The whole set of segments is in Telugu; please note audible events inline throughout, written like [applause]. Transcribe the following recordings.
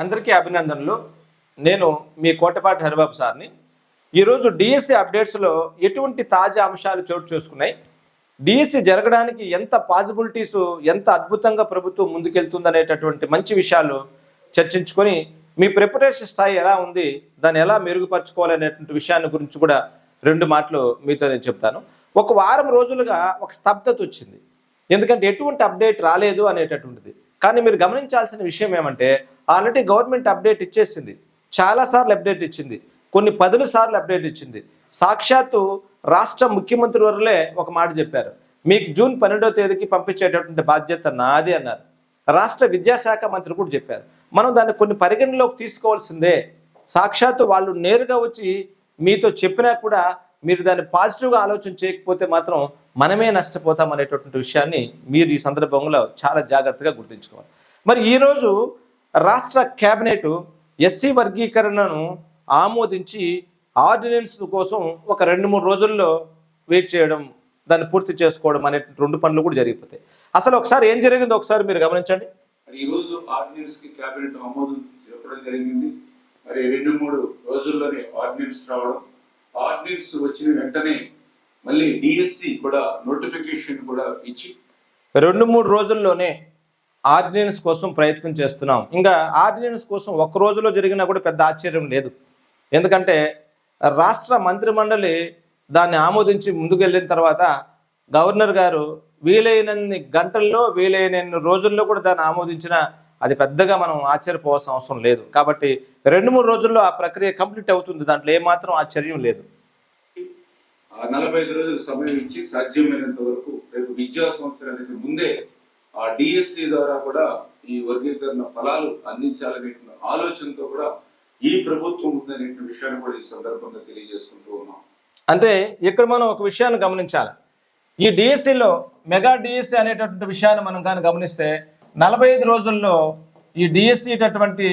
అందరికీ అభినందనలు. నేను మీ కోటపాటి హరిబాబు సార్ని. ఈరోజు డిఎస్సి అప్డేట్స్లో ఎటువంటి తాజా అంశాలు చోటు చేసుకున్నాయి? డిఎస్సి జరగడానికి ఎంత పాసిబిలిటీస్ ఎంత అద్భుతంగా ప్రభుత్వం ముందుకెళ్తుందనేటటువంటి మంచి విషయాలు చర్చించుకొని మీ ప్రిపరేషన్ స్థాయి ఎలా ఉంది దాన్ని ఎలా మెరుగుపరచుకోవాలనేటువంటి విషయాన్ని గురించి కూడా రెండు మాటలు మీతో నేను చెప్తాను. ఒక వారం రోజులుగా ఒక స్తబ్దత వచ్చింది. ఎందుకంటే ఎటువంటి అప్డేట్ రాలేదు అనేటటువంటిది. కానీ మీరు గమనించాల్సిన విషయం ఏమంటే ఆల్రెడీ గవర్నమెంట్ అప్డేట్ ఇచ్చేసింది. చాలాసార్లు అప్డేట్ ఇచ్చింది. కొన్ని పదుల సార్లు అప్డేట్ ఇచ్చింది. సాక్షాత్తు రాష్ట్ర ముఖ్యమంత్రి వరలే ఒక మాట చెప్పారు. మీకు జూన్ పన్నెండో తేదీకి పంపించేటటువంటి బాధ్యత నాది అన్నారు. రాష్ట్ర విద్యాశాఖ మంత్రి కూడా చెప్పారు. మనం దాన్ని కొన్ని పరిగణలోకి తీసుకోవాల్సిందే. సాక్షాత్తు వాళ్ళు నేరుగా వచ్చి మీతో చెప్పినా కూడా మీరు దాన్ని పాజిటివ్గా ఆలోచన చేయకపోతే మాత్రం మనమే నష్టపోతాం అనేటటువంటి విషయాన్ని మీరు ఈ సందర్భంలో చాలా జాగ్రత్తగా గుర్తుంచుకోవాలి. మరి ఈరోజు రాష్ట్ర కేబినెట్ ఎస్సీ వర్గీకరణను ఆమోదించి ఆర్డినెన్స్ కోసం ఒక రెండు మూడు రోజుల్లో వెయిట్ చేయడం దాన్ని పూర్తి చేసుకోవడం అనే రెండు పనులు కూడా జరిగిపోతాయి. అసలు ఒకసారి ఏం జరిగిందో ఒకసారి మీరు గమనించండి. మరి ఈ రోజు ఆర్డినెన్స్కి కేబినెట్ ఆమోదం చెప్పడం జరిగింది. మరి రెండు మూడు రోజుల్లోనే ఆర్డినెన్స్ రావడం. ఆర్డినెన్స్ వచ్చిన వెంటనే మళ్ళీ డిఎస్సి కూడా నోటిఫికేషన్ కూడా ఇచ్చి రెండు మూడు రోజుల్లోనే ఆర్డినెన్స్ కోసం ప్రయత్నం చేస్తున్నాం. ఇంకా ఆర్డినెన్స్ కోసం ఒక్క రోజులో జరిగినా కూడా పెద్ద ఆశ్చర్యం లేదు. ఎందుకంటే రాష్ట్ర మంత్రిమండలి దాన్ని ఆమోదించి ముందుకు వెళ్ళిన తర్వాత గవర్నర్ గారు వీలైనన్ని గంటల్లో వీలైనన్ని రోజుల్లో కూడా దాన్ని ఆమోదించిన అది పెద్దగా మనం ఆశ్చర్యపోవాల్సిన అవసరం లేదు. కాబట్టి రెండు మూడు రోజుల్లో ఆ ప్రక్రియ కంప్లీట్ అవుతుంది. దాంట్లో ఏమాత్రం ఆశ్చర్యం లేదు. నలభై ఐదు రోజుల సమయం ఇచ్చి సాధ్యమైనంత వరకు రేపు విద్యా సంవత్సరానికి ముందే ఆ డిఎస్సి ద్వారా కూడా ఈ వర్గీకరణ ఫలాలు అందించాలనే ఆలోచనతో కూడా ఈ ప్రభుత్వం ఉందనే విషయాన్ని కూడా ఈ సందర్భంగా తెలియజేసుకుంటూ ఉన్నాం. అంటే ఇక్కడ మనం ఒక విషయాన్ని గమనించాలి. ఈ డిఎస్సిలో మెగా డిఎస్సి అనేటటువంటి విషయాన్ని మనం కానీ గమనిస్తే నలభై ఐదు రోజుల్లో ఈ డిఎస్సి అటువంటి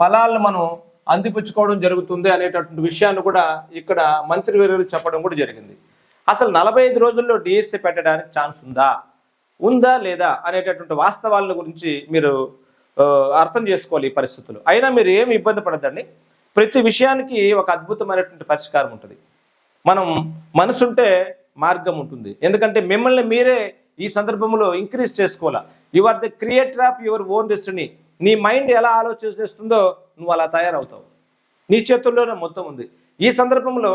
ఫలాలను మనం అందిపుచ్చుకోవడం జరుగుతుంది అనేటటువంటి విషయాన్ని కూడా ఇక్కడ మంత్రి వర్యులు చెప్పడం కూడా జరిగింది. అసలు నలభై ఐదు రోజుల్లో డిఎస్సి పెట్టడానికి ఛాన్స్ ఉందా? ఉందా లేదా అనేటటువంటి వాస్తవాల గురించి మీరు అర్థం చేసుకోవాలి ఈ పరిస్థితులు. అయినా మీరు ఏమి ఇబ్బంది పడద్దండి. ప్రతి విషయానికి ఒక అద్భుతమైనటువంటి పరిష్కారం ఉంటుంది. మనం మనసుంటే మార్గం ఉంటుంది. ఎందుకంటే మిమ్మల్ని మీరే ఈ సందర్భంలో ఇంక్రీజ్ చేసుకోవాలా. You are the creator of your own destiny నీ మైండ్ ఎలా ఆలోచన చేస్తుందో నువ్వు అలా తయారవుతావు. నీ చేతుల్లోనే మొత్తం ఉంది. ఈ సందర్భంలో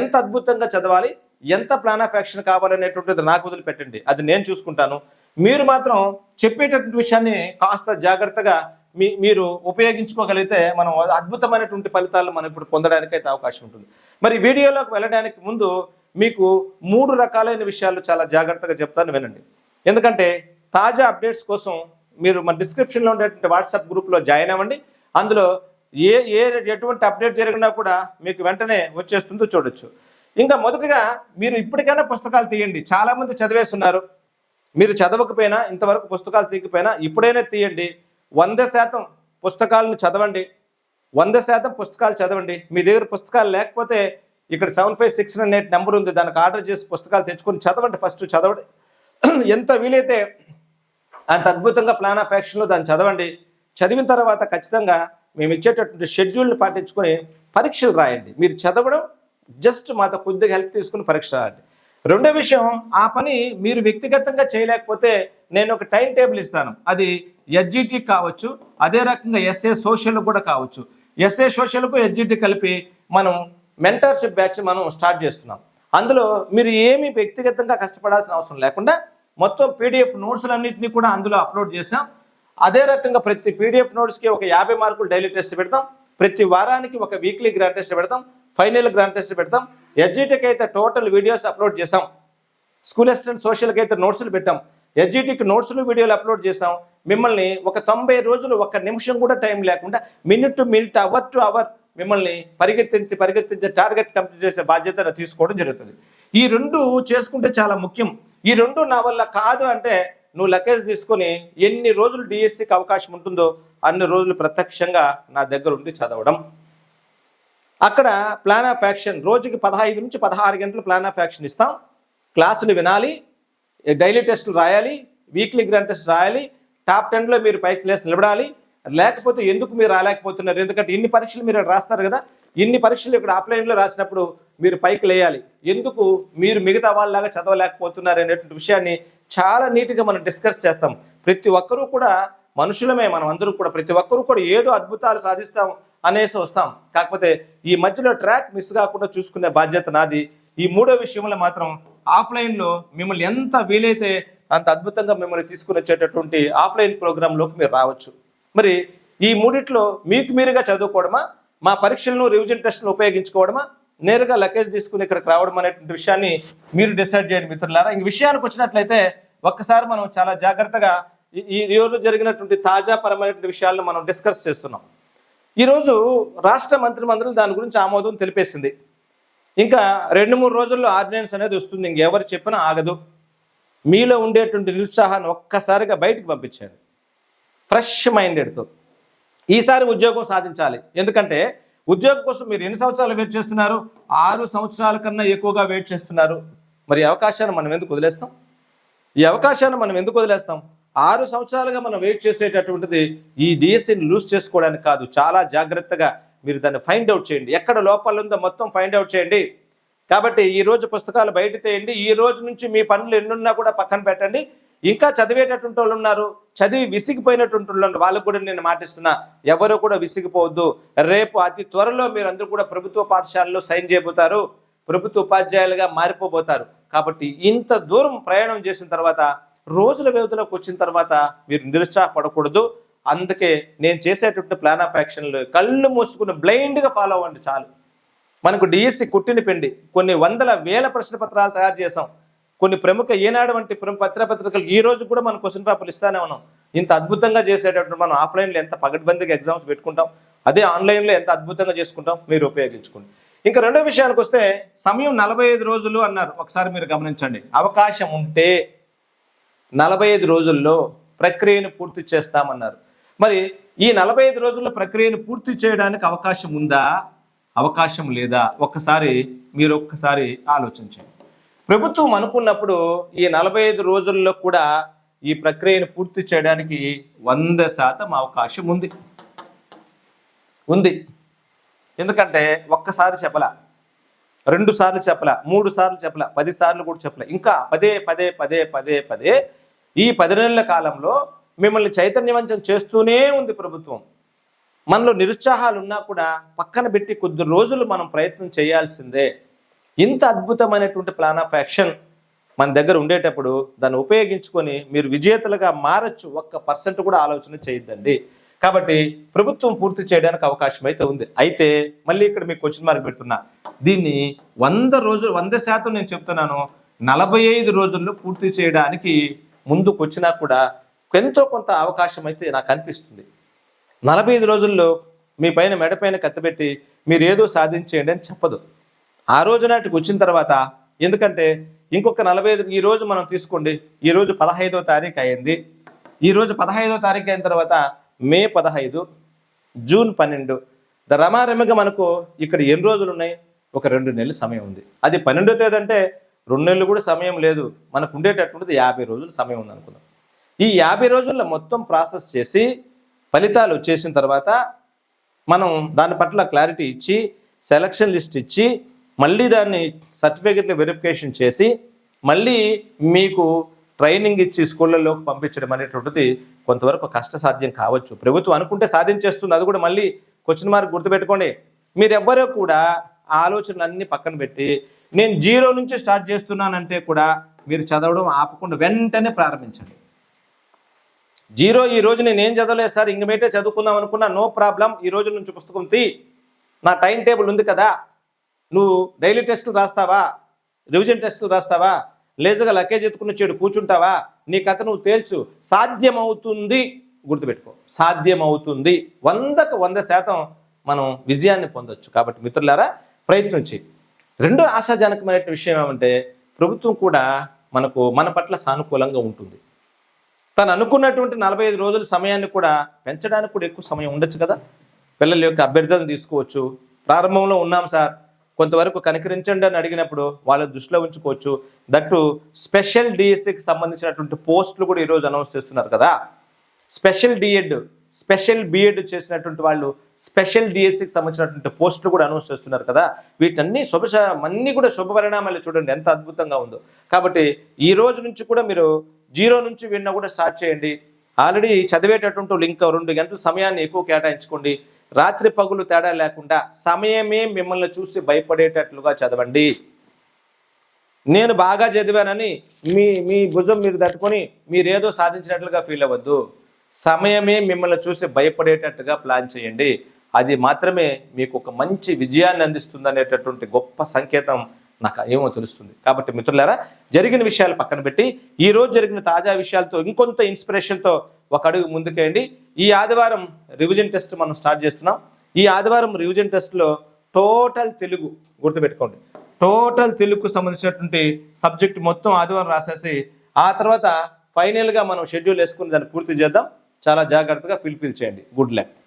ఎంత అద్భుతంగా చదవాలి? ఎంత ప్లాన్ ఆఫ్ యాక్షన్ కావాలనేటువంటిది నాకు వదిలిపెట్టండి. అది నేను చూసుకుంటాను. మీరు మాత్రం చెప్పేటటువంటి విషయాన్ని కాస్త జాగ్రత్తగా మీ మీరు ఉపయోగించుకోగలిగితే మనం అద్భుతమైనటువంటి ఫలితాలు మనం ఇప్పుడు పొందడానికి అయితే అవకాశం ఉంటుంది. మరి వీడియోలోకి వెళ్ళడానికి ముందు మీకు మూడు రకాలైన విషయాలు చాలా జాగ్రత్తగా చెప్తాను వినండి. ఎందుకంటే తాజా అప్డేట్స్ కోసం మీరు మన డిస్క్రిప్షన్లో ఉండేటువంటి వాట్సాప్ గ్రూప్లో జాయిన్ అవ్వండి. అందులో ఏ ఏ ఎటువంటి అప్డేట్ జరిగినా కూడా మీకు వెంటనే వచ్చేస్తుందో చూడొచ్చు. ఇంకా మొదటగా మీరు ఇప్పటికైనా పుస్తకాలు తీయండి. చాలామంది చదివేస్తున్నారు. మీరు చదవకపోయినా ఇంతవరకు పుస్తకాలు తీయకపోయినా ఇప్పుడైనా తీయండి. వంద శాతం పుస్తకాలను చదవండి. వంద శాతం పుస్తకాలు చదవండి. మీ దగ్గర పుస్తకాలు లేకపోతే ఇక్కడ seven five six nine eight number ఉంది. దానికి ఆర్డర్ చేసి పుస్తకాలు తెచ్చుకొని చదవండి ఫస్ట్. చదవండి [clears throat] ఎంత వీలైతే అంత అద్భుతంగా ప్లాన్ ఆఫ్ యాక్షన్లో దాన్ని చదవండి. చదివిన తర్వాత ఖచ్చితంగా మేము ఇచ్చేటటువంటి షెడ్యూల్ని పాటించుకొని పరీక్షలు రాయండి. మీరు చదవడం జస్ట్ మాతో కొద్దిగా హెల్ప్ తీసుకుని పరీక్ష రాయండి. రెండో విషయం ఆ పని మీరు వ్యక్తిగతంగా చేయలేకపోతే నేను ఒక టైం టేబుల్ ఇస్తాను. అది ఎస్జిటి కావచ్చు అదే రకంగా ఎస్ఏ సోషల్ కూడా కావచ్చు. ఎస్ఏ సోషల్కు ఎస్జిటి కలిపి మనం మెంటర్షిప్ బ్యాచ్ మనం స్టార్ట్ చేస్తున్నాం. అందులో మీరు ఏమీ వ్యక్తిగతంగా కష్టపడాల్సిన అవసరం లేకుండా మొత్తం పీడిఎఫ్ నోట్స్లన్నింటినీ కూడా అందులో అప్లోడ్ చేసాం అదే రకంగా ప్రతి పీడిఎఫ్ నోట్స్కి ఒక యాభై మార్కులు డైలీ టెస్ట్ పెడతాం. ప్రతి వారానికి ఒక వీక్లీ గ్రాండ్ టెస్ట్ పెడతాం. ఫైనల్ గ్రాండ్ టెస్ట్ పెడతాం. ఎడ్జిటికి అయితే టోటల్ వీడియోస్ అప్లోడ్ చేసాం. స్కూల్ అసిస్టెంట్ సోషల్కి అయితే నోట్స్లు పెట్టాం. ఎడ్జిటికి నోట్స్లు వీడియోలు అప్లోడ్ చేసాం. మిమ్మల్ని ఒక తొంభై రోజులు ఒక్క నిమిషం కూడా టైం లేకుండా minute to minute hour to hour మిమ్మల్ని పరిగెత్తించి పరిగెత్తించే టార్గెట్ కంప్లీట్ చేసే బాధ్యత తీసుకోవడం జరుగుతుంది. ఈ రెండు చేసుకుంటే చాలా ముఖ్యం. ఈ రెండు నా వల్ల కాదు అంటే నువ్వు లగేజ్ తీసుకొని ఎన్ని రోజులు డిఎస్సికి అవకాశం ఉంటుందో అన్ని రోజులు ప్రత్యక్షంగా నా దగ్గర ఉండి చదవడం. అక్కడ ప్లాన్ ఆఫ్ యాక్షన్ రోజుకి పదహైదు నుంచి పదహారు గంటలు ప్లాన్ ఆఫ్ యాక్షన్ ఇస్తాం. క్లాసులు వినాలి డైలీ టెస్టులు రాయాలి వీక్లీ గ్రాండ్ టెస్ట్ రాయాలి టాప్ టెన్లో మీరు పైకి లేసి నిలబడాలి. లేకపోతే ఎందుకు మీరు రాలేకపోతున్నారు? ఎందుకంటే ఇన్ని పరీక్షలు మీరు రాస్తారు కదా. ఇన్ని పరీక్షలు ఇక్కడ ఆఫ్లైన్లో రాసినప్పుడు మీరు పైకి లేయాలి. ఎందుకు? మీరు మిగతా వాళ్ళలాగా చదవలేకపోతున్నారు అనేటువంటి విషయాన్ని చాలా నీట్గా మనం డిస్కస్ చేస్తాం. ప్రతి ఒక్కరూ కూడా మనుషులమే మనం అందరూ కూడా. ప్రతి ఒక్కరూ కూడా ఏదో అద్భుతాలు సాధిస్తాం. అనేసి వస్తాం. కాకపోతే ఈ మధ్యలో ట్రాక్ మిస్ కాకుండా చూసుకునే బాధ్యత నాది. ఈ మూడో విషయంలో మాత్రం ఆఫ్లైన్లో మిమ్మల్ని ఎంత వీలైతే అంత అద్భుతంగా మిమ్మల్ని తీసుకుని వచ్చేటటువంటి ఆఫ్లైన్ ప్రోగ్రాంలోకి మీరు రావచ్చు. మరి ఈ మూడిట్లో మీకు మీరుగా చదువుకోవడమా? మా పరీక్షలను రివిజన్ టెస్ట్ను ఉపయోగించుకోవడమా? నేరుగా లగేజ్ తీసుకుని ఇక్కడికి రావడం అనేటువంటి విషయాన్ని మీరు డిసైడ్ చేయండి మిత్రులారా. ఈ విషయానికి వచ్చినట్లయితే ఒక్కసారి మనం చాలా జాగ్రత్తగా ఈ- ఈ రోజు జరిగినటువంటి తాజా పరమైనటువంటి విషయాలను మనం డిస్కస్ చేస్తున్నాం. ఈరోజు రాష్ట్ర మంత్రిమండలి దాని గురించి ఆమోదం తెలిపేసింది. ఇంకా రెండు మూడు రోజుల్లో ఆర్డినెన్స్ అనేది వస్తుంది ఇంకెవరు చెప్పినా ఆగదు. మీలో ఉండేటువంటి నిరుత్సాహాన్ని ఒక్కసారిగా బయటకు పంపించాడు ఫ్రెష్ మైండెడ్తో ఈసారి ఉద్యోగం సాధించాలి. ఎందుకంటే ఉద్యోగం కోసం మీరు ఎన్ని సంవత్సరాలు వెయిట్ చేస్తున్నారు? ఆరు సంవత్సరాల కన్నా ఎక్కువగా వెయిట్ చేస్తున్నారు. మరి అవకాశాన్ని మనం ఎందుకు వదిలేస్తాం? ఈ అవకాశాన్ని మనం ఎందుకు వదిలేస్తాం? ఆరు సంవత్సరాలుగా మనం వెయిట్ చేసేటటువంటిది ఈ డిఎస్సిని లూజ్ చేసుకోవడానికి కాదు. చాలా జాగ్రత్తగా మీరు దాన్ని ఫైండ్ అవుట్ చేయండి. ఎక్కడ లోపాలు ఉందో మొత్తం ఫైండ్ అవుట్ చేయండి. కాబట్టి ఈ రోజు పుస్తకాలు బయట తేయండి. ఈ రోజు నుంచి మీ పనులు ఎన్నున్నా కూడా పక్కన పెట్టండి. ఇంకా చదివేటటువంటి వాళ్ళు ఉన్నారు. చదివి విసిగిపోయినటువంటి వాళ్ళు వాళ్ళకు కూడా నేను మాటిస్తున్నా ఎవరు కూడా విసిగిపోవద్దు. రేపు అతి త్వరలో మీరు అందరూ కూడా ప్రభుత్వ పాఠశాలలో సైన్ చేయబోతారు. ప్రభుత్వ ఉపాధ్యాయులుగా మారిపోబోతారు. కాబట్టి ఇంత దూరం ప్రయాణం చేసిన తర్వాత రోజుల వ్యవధిలోకి వచ్చిన తర్వాత మీరు నిరుత్సాహపడకూడదు. అందుకే నేను చేసేటువంటి ప్లాన్ ఆఫ్ యాక్షన్లు కళ్ళు మూసుకుని బ్లైండ్గా ఫాలో అవ్వండి చాలు. మనకు డిఎస్సి కుట్టిన పిండి కొన్ని వందల వేల ప్రశ్న పత్రాలు తయారు చేసాం కొన్ని ప్రముఖ ఈనాడు వంటి ప్రముఖ పత్రపత్రికలు ఈ రోజు కూడా మనం క్వశ్చన్ పేపర్లు ఇస్తానే ఉన్నాం. ఇంత అద్భుతంగా చేసేటటువంటి మనం ఆఫ్లైన్లో ఎంత పగడ్బందీగా ఎగ్జామ్స్ పెట్టుకుంటాం అదే ఆన్లైన్లో ఎంత అద్భుతంగా చేసుకుంటాం మీరు ఉపయోగించుకోండి. ఇంకా రెండో విషయానికి వస్తే సమయం నలభై ఐదు రోజులు అన్నారు. ఒకసారి మీరు గమనించండి. అవకాశం ఉంటే నలభై ఐదు రోజుల్లో ప్రక్రియను పూర్తి చేస్తామన్నారు. మరి ఈ నలభై ఐదు రోజుల్లో ప్రక్రియను పూర్తి చేయడానికి అవకాశం ఉందా? అవకాశం లేదా? ఒక్కసారి మీరు ఒక్కసారి ఆలోచించండి ప్రభుత్వం అనుకున్నప్పుడు ఈ నలభై ఐదు రోజుల్లో కూడా ఈ ప్రక్రియను పూర్తి చేయడానికి వంద శాతం అవకాశం ఉంది. ఉంది. ఎందుకంటే ఒక్కసారి చెప్పలా రెండు సార్లు చెప్పలా మూడు సార్లు చెప్పలా పది సార్లు కూడా చెప్పలా. ఇంకా పదే పదే పదే పదే పదే ఈ పది నెలల కాలంలో మిమ్మల్ని చైతన్యవంతం చేస్తూనే ఉంది ప్రభుత్వం. మనలో నిరుత్సాహాలు ఉన్నా కూడా పక్కన పెట్టి కొద్ది రోజులు మనం ప్రయత్నం చేయాల్సిందే. ఇంత అద్భుతమైనటువంటి ప్లాన్ ఆఫ్ యాక్షన్ మన దగ్గర ఉండేటప్పుడు దాన్ని ఉపయోగించుకొని మీరు విజేతలుగా మారచ్చు. ఒక్క పర్సెంట్ కూడా ఆలోచన చేయొద్దండి. కాబట్టి ప్రభుత్వం పూర్తి చేయడానికి అవకాశం అయితే ఉంది. అయితే మళ్ళీ ఇక్కడ మీకు క్వశ్చన్ మార్క్ పెడుతున్నా. దీన్ని వంద రోజులు వంద శాతం నేను చెప్తున్నాను. నలభై ఐదు రోజుల్లో పూర్తి చేయడానికి ముందుకు వచ్చినా కూడా ఎంతో కొంత అవకాశం అయితే నాకు అనిపిస్తుంది. నలభై ఐదు రోజుల్లో మీ పైన మెడపైన కత్తిపెట్టి మీరు ఏదో సాధించేయండి అని చెప్పదు. ఆ రోజు నాటికి వచ్చిన తర్వాత ఎందుకంటే ఇంకొక నలభై ఐదు ఈ రోజు మనం తీసుకోండి ఈ రోజు పదహైదో తారీఖు అయింది. ఈ రోజు పదహైదో తారీఖు అయిన తర్వాత మే పదహైదు జూన్ పన్నెండు ద రమారమిగా మనకు ఇక్కడ ఎన్ని రోజులు ఉన్నాయి? ఒక రెండు నెలలు సమయం ఉంది. అది పన్నెండో తేదీ అంటే రెండు నెలలు కూడా సమయం లేదు. మనకు ఉండేటటువంటిది యాభై రోజులు సమయం ఉంది అనుకుందాం ఈ యాభై రోజుల్లో మొత్తం ప్రాసెస్ చేసి ఫలితాలు వచ్చేసిన తర్వాత మనం దాని పట్ల క్లారిటీ ఇచ్చి సెలక్షన్ లిస్ట్ ఇచ్చి మళ్ళీ దాన్ని సర్టిఫికెట్లు వెరిఫికేషన్ చేసి మళ్ళీ మీకు ట్రైనింగ్ ఇచ్చి స్కూళ్ళలోకి పంపించడం అనేటువంటిది కొంతవరకు కష్టసాధ్యం కావచ్చు. ప్రభుత్వం అనుకుంటే సాధించేస్తుంది అది కూడా మళ్ళీ క్వశ్చన్ మార్క్ గుర్తుపెట్టుకోండి. మీరెవ్వరో కూడా ఆ ఆలోచనలన్నీ పక్కన పెట్టి నేను జీరో నుంచి స్టార్ట్ చేస్తున్నానంటే కూడా మీరు చదవడం ఆపకుండా వెంటనే ప్రారంభించండి. జీరో ఈ రోజు నేను ఏం చదవలేదు సార్ ఇంకమేటే చదువుకుందాం అనుకున్నా నో ప్రాబ్లం. ఈ రోజు నుంచి పుస్తకం తీ. నా టైం టేబుల్ ఉంది కదా. నువ్వు డైలీ టెస్టులు రాస్తావా? రివిజన్ టెస్టులు రాస్తావా? లేజుగా లకేజ్ ఎత్తుకున్న చెడు కూర్చుంటావా? నీ కథ నువ్వు తేల్చు. సాధ్యమవుతుంది గుర్తుపెట్టుకో. సాధ్యమవుతుంది. వందకు వంద శాతం మనం విజయాన్ని పొందొచ్చు. కాబట్టి మిత్రులారా ప్రయత్నించి రెండో ఆశాజనకమైన విషయం ఏమంటే ప్రభుత్వం కూడా మనకు మన పట్ల సానుకూలంగా ఉంటుంది. తను అనుకున్నటువంటి నలభై ఐదు రోజుల సమయాన్ని కూడా పెంచడానికి కూడా ఎక్కువ సమయం ఉండొచ్చు కదా? పిల్లల యొక్క అభ్యర్థులను తీసుకోవచ్చు. ప్రారంభంలో ఉన్నాం సార్. కొంతవరకు కనికరించండి అని అడిగినప్పుడు వాళ్ళ దృష్టిలో ఉంచుకోవచ్చు. దట్టు స్పెషల్ డిఎస్సికి సంబంధించినటువంటి పోస్టులు కూడా ఈరోజు అనౌన్స్ చేస్తున్నారు కదా? స్పెషల్ డిఎడ్ స్పెషల్ బిఎడ్ చేసినటువంటి వాళ్ళు స్పెషల్ డిఎస్సికి సంబంధించినటువంటి పోస్టులు కూడా అనౌన్స్ చేస్తున్నారు కదా. వీటన్ని శుభ అన్నీ కూడా శుభ పరిణామాలు చూడండి ఎంత అద్భుతంగా ఉందో. కాబట్టి ఈ రోజు నుంచి కూడా మీరు జీరో నుంచి విన్న కూడా స్టార్ట్ చేయండి. ఆల్రెడీ చదివేటటువంటి లింక్ రెండు గంటల సమయాన్ని ఎక్కువ కేటాయించుకోండి. రాత్రి పగులు తేడా లేకుండా సమయమే మిమ్మల్ని చూసి భయపడేటట్లుగా చదవండి. నేను బాగా చదివానని మీ మీ భుజం మీరు తట్టుకొని మీరేదో సాధించినట్లుగా ఫీల్ అవ్వద్దు. సమయమే మిమ్మల్ని చూసి భయపడేటట్టుగా ప్లాన్ చేయండి. అది మాత్రమే మీకు ఒక మంచి విజయాన్ని అందిస్తుంది అనేటటువంటి గొప్ప సంకేతం నాకు ఏమో తెలుస్తుంది. కాబట్టి మిత్రులారా జరిగిన విషయాలు పక్కన పెట్టి ఈ రోజు జరిగిన తాజా విషయాలతో ఇంకొంత ఇన్స్పిరేషన్తో ఒక అడుగు ముందుకేయండి. ఈ ఆదివారం రివిజన్ టెస్ట్ మనం స్టార్ట్ చేస్తున్నాం. ఈ ఆదివారం రివిజన్ టెస్ట్లో టోటల్ తెలుగు గుర్తుపెట్టుకోండి. టోటల్ తెలుగుకు సంబంధించినటువంటి సబ్జెక్ట్ మొత్తం ఆదివారం రాసేసి ఆ తర్వాత ఫైనల్గా మనం షెడ్యూల్ వేసుకుని దాన్ని పూర్తి చేద్దాం. చాలా జాగ్రత్తగా ఫిల్ఫిల్ చేయండి. Good luck.